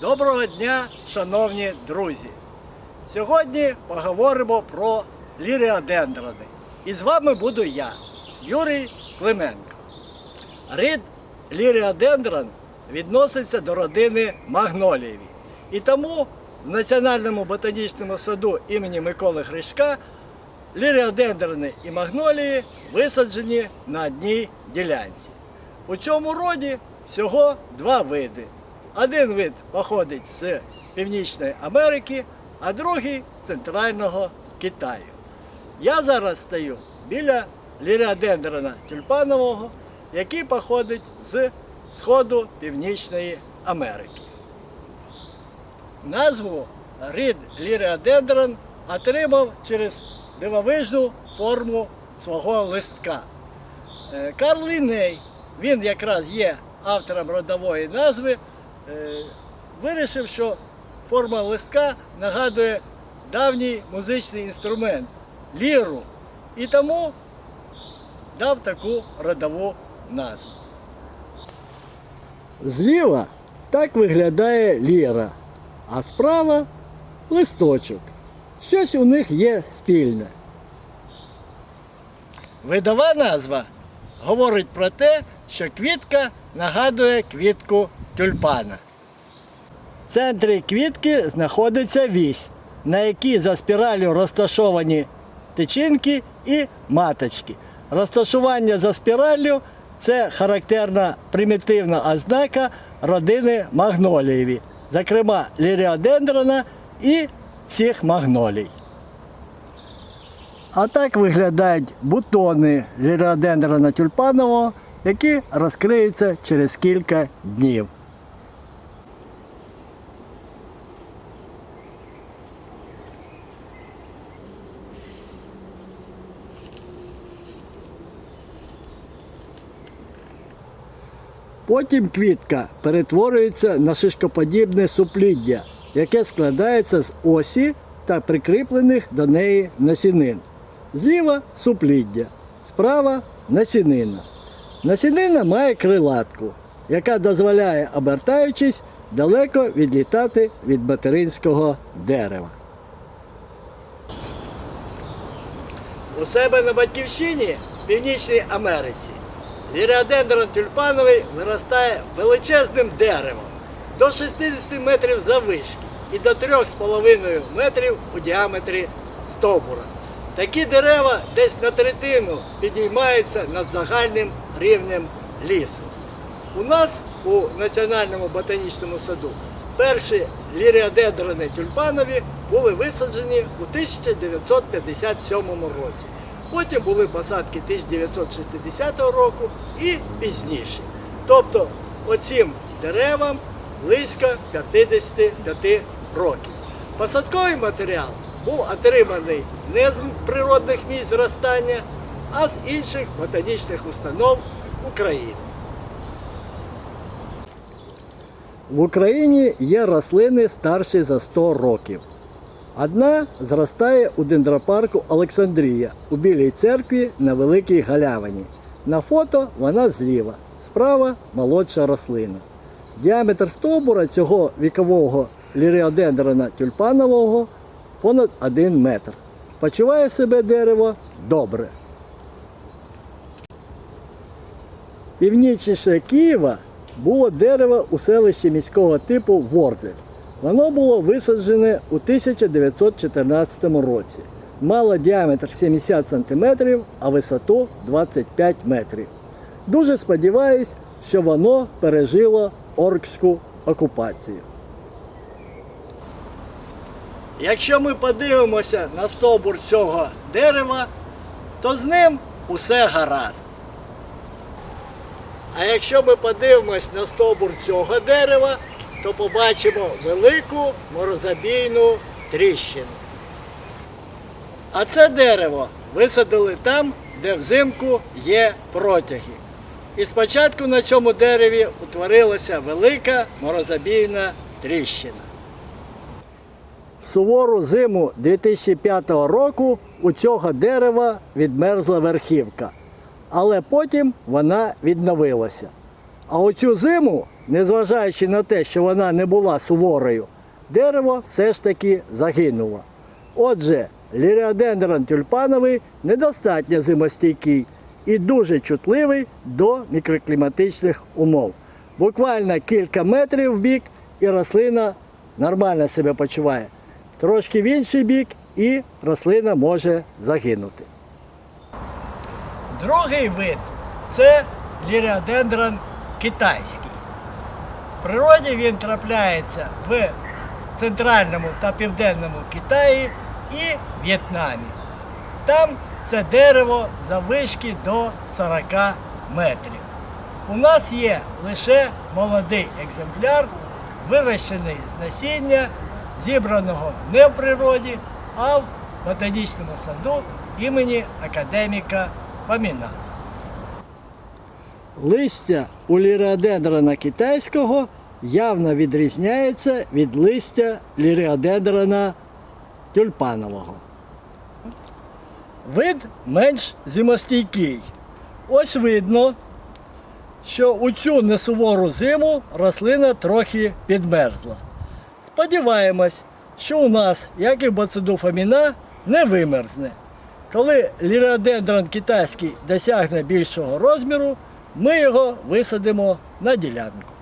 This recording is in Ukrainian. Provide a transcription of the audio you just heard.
Доброго дня, шановні друзі! Сьогодні поговоримо про ліріодендрони. І з вами буду я, Юрій Клименко. Рід ліріодендрон відноситься до родини магнолієві. І тому в Національному ботанічному саду імені Миколи Гришка ліріодендрони і магнолії висаджені на одній ділянці. У цьому роді всього два види. Один вид походить з Північної Америки, а другий з центрального Китаю. Я зараз стою біля ліріодендрона тюльпанового, який походить з сходу Північної Америки. Назву рід ліріодендрон отримав через дивовижну форму свого листка. Е, Карл Ліней, він якраз є автором родової назви, вирішив, що форма листка нагадує давній музичний інструмент ліру. І тому дав таку родову назву. Зліва так виглядає ліра, а справа листочок. Щось у них є спільне. Видова назва говорить про те, що квітка нагадує квітку тюльпана. В центрі квітки знаходиться вісь, на якій за спіраллю розташовані тичинки і маточки. Розташування за спіраллю це характерна примітивна ознака родини магнолієві, зокрема ліріодендрона і всіх магнолій. А так виглядають бутони ліріодендрона тюльпанового, які розкриються через кілька днів. Потім квітка перетворюється на шишкоподібне супліддя, яке складається з осі та прикріплених до неї насінин. Зліва супліддя, справа насінина. Насінина має крилатку, яка дозволяє, обертаючись, далеко відлітати від материнського дерева. У себе на батьківщині в Північній Америці ліріодендрон тюльпановий виростає величезним деревом до 60 метрів завишки і до 3,5 метрів у діаметрі стовбура. Такі дерева десь на третину підіймаються над загальним рівнем лісу. У нас у Національному ботанічному саду перші ліріодендрони тюльпанові були висаджені у 1957 році. Потім були посадки 1960 року і пізніше. Тобто оцим деревам близько 55 років. Посадковий матеріал був отриманий не з природних місць зростання, а з інших ботанічних установ України. В Україні є рослини старші за 100 років. Одна зростає у дендропарку Олександрія у Білій церкві на Великій Галявині. На фото вона зліва, справа молодша рослина. Діаметр стовбура цього вікового ліріодендрона тюльпанового понад 1 метр. Почуває себе дерево добре. Північніше Києва було дерево у селищі міського типу Ворзель. Воно було висаджене у 1914 році. Мало діаметр 70 см, а висоту 25 метрів. Дуже сподіваюсь, що воно пережило оркську окупацію. Якщо ми подивимося на стовбур цього дерева, то з ним усе гаразд. А якщо ми подивимось на стовбур цього дерева, то побачимо велику морозобійну тріщину. А це дерево висадили там, де взимку є протяги. І спочатку на цьому дереві утворилася велика морозобійна тріщина. Сувору зиму 2005 року у цього дерева відмерзла верхівка, але потім вона відновилася. А оцю зиму незважаючи на те, що вона не була суворою, дерево все ж таки загинуло. Отже, ліріодендрон тюльпановий недостатньо зимостійкий і дуже чутливий до мікрокліматичних умов. Буквально кілька метрів в бік і рослина нормально себе почуває. Трошки в інший бік і рослина може загинути. Другий вид це ліріодендрон китайський. В природі він трапляється в центральному та південному Китаї і В'єтнамі. Там це дерево завишки до 40 метрів. У нас є лише молодий екземпляр, вирощений з насіння, зібраного не в природі, а в ботанічному саду імені академіка Фоміна. Листя у ліріодендрона китайського явно відрізняється від листя ліріодендрона тюльпанового. Вид менш зимостійкий. Ось видно, що у цю несувору зиму рослина трохи підмерзла. Сподіваємось, що у нас, як і в фаміна, не вимерзне. Коли ліріодендрон китайський досягне більшого розміру, ми його висадимо на ділянку.